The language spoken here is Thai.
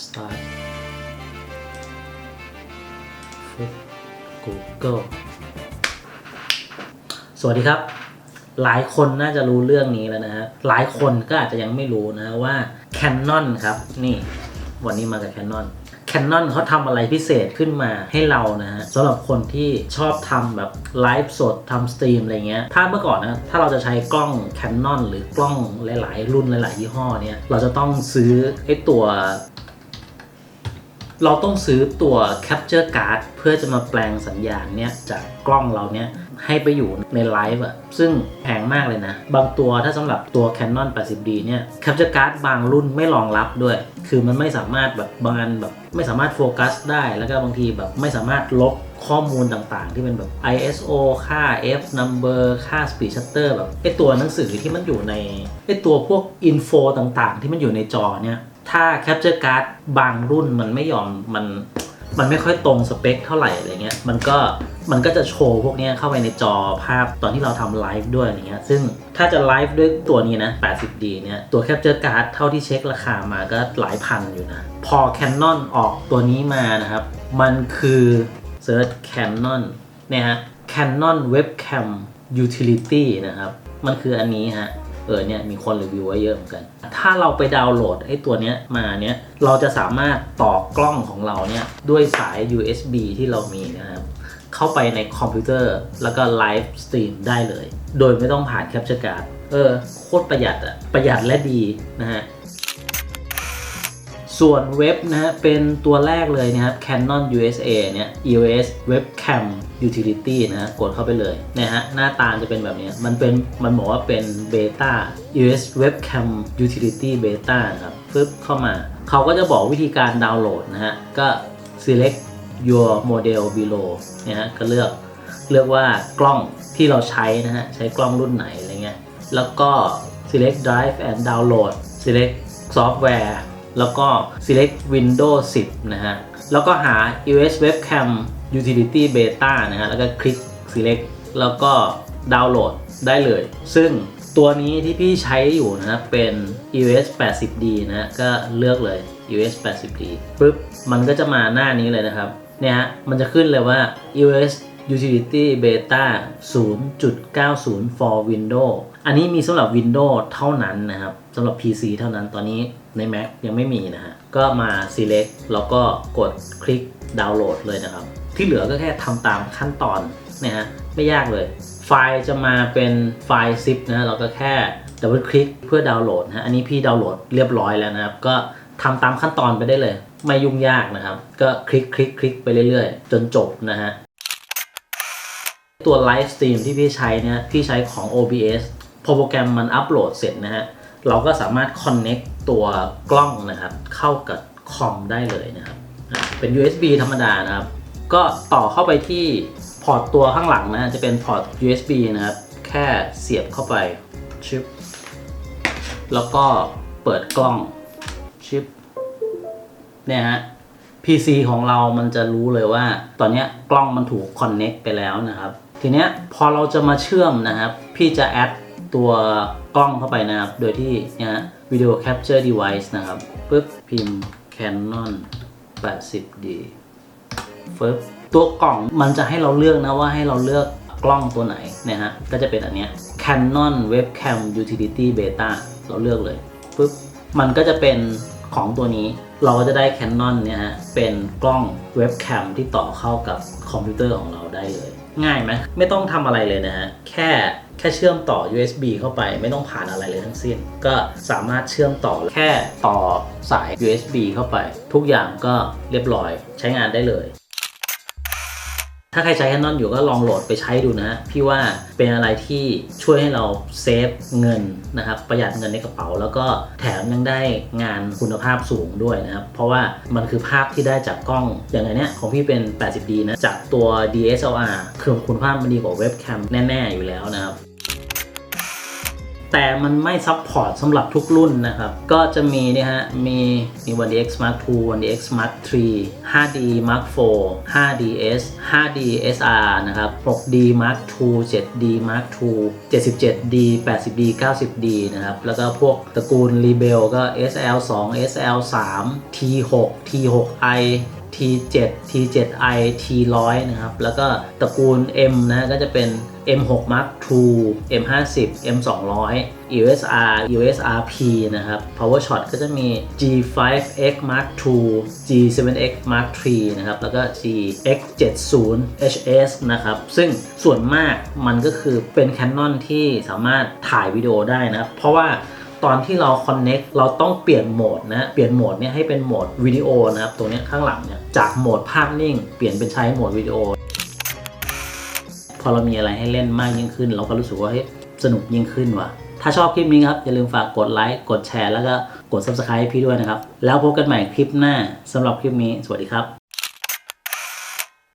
start Google สวัสดีครับ หลายคนน่าจะรู้เรื่องนี้แล้วนะฮะ หลายคนก็อาจจะยังไม่รู้นะว่า Canon ครับ นี่ วันนี้มากับ Canon Canon เขาทำอะไรพิเศษขึ้นมาให้เรานะฮะสำหรับคนที่ชอบทำแบบไลฟ์สดทำสตรีมอะไรเงี้ย ถ้าเมื่อก่อนนะ ถ้าเราจะใช้กล้อง Canon หรือกล้องหลาย ๆ รุ่นหลาย ๆ ยี่ห้อเนี่ย เราจะต้องซื้อไอ้ตัว เราต้องซื้อตัว Capture Card เพื่อจะมาแปลงสัญญาณเนี่ยจากกล้องเราเนี่ยให้ไปอยู่ในไลฟ์อะซึ่งแพงมากเลยนะ บางตัวถ้าสำหรับตัว Canon 80D เนี่ย Capture Card บางรุ่นไม่รองรับด้วย คือมันไม่สามารถแบบบางอันแบบไม่สามารถโฟกัสได้ แล้วก็บางทีแบบไม่สามารถลบข้อมูลต่างๆ ที่เป็นแบบ ISO ค่า f number ค่า speed shutter แบบไอตัวหนังสือที่มันอยู่ในไอตัวพวก info ต่างๆ ที่มันอยู่ในจอเนี่ย ถ้า Capture Card บางรุ่นมันไม่ยอมมันมันไม่ค่อยตรงสเปคเท่าไหร่อะไรเงี้ย มันก็มันก็จะโชว์พวกนี้เข้าไปในจอภาพตอนที่เราทำไลฟ์ด้วยอะไรเงี้ย ซึ่งถ้าจะไลฟ์ด้วยตัวนี้นะ 80D เนี่ย ตัว Capture Card เท่าที่เช็คราคามาก็หลายพันอยู่นะ พอ Canon ออกตัวนี้มานะครับ มันคือ Search Canon เนี่ยฮะ Canon Webcam Utility นะครับ มันคืออันนี้ฮะ เออเนี่ยมีคนรีวิวไว้เยอะเหมือนกัน ถ้าเราไปดาวน์โหลดไอ้ตัวเนี้ยมาเนี่ยเราจะสามารถต่อกล้องของเราเนี่ยด้วยสาย USB ที่เรามีนะครับเข้าไปในคอมพิวเตอร์แล้วก็ไลฟ์สตรีมได้เลย โดยไม่ต้องผ่านแคปเจอร์การ์ดเออโคตรประหยัดอะประหยัดและดีนะฮะ ส่วนเว็บนะฮะเป็นตัวแรกเลยนะครับ Canon USA เนี่ย EOS Webcam Utility นะฮะกดเข้าไปเลยนะฮะหน้าตาจะเป็นแบบนี้ มันเป็นมันบอกว่าเป็นเบต้า EOS Webcam Utility Beta นะครับปึ๊บเข้ามา เขาก็จะบอกวิธีการดาวน์โหลดนะฮะ ก็ select your model below เนี่ยฮะก็เลือกเลือกว่ากล้องที่เราใช้นะฮะ ใช้กล้องรุ่นไหนอะไรเงี้ยแล้วก็ select drive and download select software แล้วก็ select Windows 10 นะฮะ แล้วก็หา US Webcam Utility Beta นะฮะ แล้วก็คลิก select แล้วก็ดาวน์โหลดได้เลย ซึ่งตัวนี้ที่พี่ใช้อยู่นะ เป็น US 80D นะฮะก็เลือกเลย US 80D ปึ๊บ มันก็จะมาหน้านี้เลยนะครับ เนี่ยฮะ มันจะขึ้นเลยว่า US Utility Beta 0.90 for Windows อันนี้มีสำหรับ Windows เท่านั้นนะครับสำหรับ PC เท่านั้นตอนนี้ใน Mac ยังไม่มีนะฮะ ก็มา select แล้วก็กดคลิกดาวน์โหลดเลยนะครับ ที่เหลือก็แค่ทำตามขั้นตอนนะฮะ ไม่ยากเลย ไฟล์จะมาเป็นไฟล์ zip นะฮะ เราก็แค่ดับเบิลคลิกเพื่อดาวน์โหลดนะฮะอันนี้พี่ดาวน์โหลดเรียบร้อยแล้วนะครับ ก็ทำตามขั้นตอนไปได้เลย ไม่ยุ่งยากนะครับ ก็คลิกคลิกคลิกไปเรื่อยๆ จนจบนะฮะ ตัวไลฟ์สตรีมที่พี่ใช้เนี่ยพี่ใช้ของ OBS พอโปรแกรมมันอัปโหลดเสร็จนะฮะเราก็สามารถ Connect ตัวกล้องนะครับเข้ากับคอมได้เลยนะครับเป็น USB ธรรมดานะครับ ก็ต่อเข้าไปที่พอร์ตตัวข้างหลังนะจะเป็นพอร์ต USB นะครับ แค่เสียบเข้าไปชิปแล้วก็เปิดกล้องชิปเนี่ยฮะ PC ของเรามันจะรู้เลยว่า ตอนนี้กล้องมันถูก Connect ไปแล้วนะครับ ทีเนี้ยพอเราจะมาเชื่อมนะครับ พี่จะแอดตัวกล้องเข้าไปนะครับ โดยที่เนี่ยฮะ Video Capture Device นะครับปึ๊บพิมพ์ Canon 80D ฟึบตัวกล่องมันจะให้เราเลือกนะว่าให้เราเลือกกล้องตัวไหนนะฮะ ก็จะเป็นอันเนี้ย Canon Webcam Utility Beta เราเลือกเลยปึ๊บมันก็จะเป็นของตัวนี้เราก็จะได้ Canon เนี่ยฮะเป็นกล้องเว็บแคมที่ต่อเข้ากับคอมพิวเตอร์ของเราได้เลย ง่ายไหมไม่ต้องทำอะไรเลยนะฮะ แค่แค่เชื่อมต่อ USB เข้าไป ไม่ต้องผ่านอะไรเลยทั้งสิ้น ก็สามารถเชื่อมต่อแค่ต่อสาย USB เข้าไป ทุกอย่างก็เรียบร้อยใช้งานได้เลย ถ้าใครใช้ Canon อยู่ก็ลองโหลดไปใช้ดูนะ พี่ว่าเป็นอะไรที่ช่วยให้เราเซฟเงินนะครับ ประหยัดเงินในกระเป๋า แล้วก็แถมยังได้งานคุณภาพสูงด้วยนะครับ เพราะว่ามันคือภาพที่ได้จากกล้องอย่างไรเนี้ยของพี่เป็น 80D นะ จากตัว DSLR คือคุณภาพมันดีกว่าเว็บแคมแน่ ๆ อยู่แล้วนะครับ แต่มันไม่ซัพพอร์ตสำหรับทุกรุ่นนะครับ ก็จะมีเนี่ยฮะ มีมี 1DX Mark II 1DX Mark III 5D Mark IV 5DS 5D SR นะครับ 6D Mark II 7D Mark II 77D 80D 90D นะครับ แล้วก็พวกตระกูล Rebel ก็ SL2 SL3 T6 T6i T7 T7i T100 นะครับ แล้วก็ตระกูล M นะก็จะเป็น M6 Mark II M50 M200 EOSR EOSRP นะครับ PowerShot ก็จะมี G5X Mark II G7X Mark III นะครับ แล้วก็ GX70 HS นะครับ ซึ่งส่วนมากมันก็คือเป็น Canon ที่สามารถถ่ายวิดีโอได้นะเพราะว่า ตอนที่เรา connect เราต้องเปลี่ยนโหมดนะเปลี่ยนโหมดเนี่ยให้เป็นโหมดวิดีโอนะครับตรงนี้ข้างหลังเนี่ยจากโหมดภาพนิ่ง เปลี่ยนเป็นใช้โหมดวิดีโอ พอเรามีอะไรให้เล่นมากยิ่งขึ้น เราก็รู้สึกว่าเฮ้ยสนุกยิ่งขึ้นว่ะถ้าชอบคลิปนี้ครับ อย่าลืมฝากกดไลค์กดแชร์แล้วก็กด subscribe ให้พี่ด้วยนะครับ แล้วพบกันใหม่คลิปหน้าสำหรับคลิปนี้ สวัสดีครับ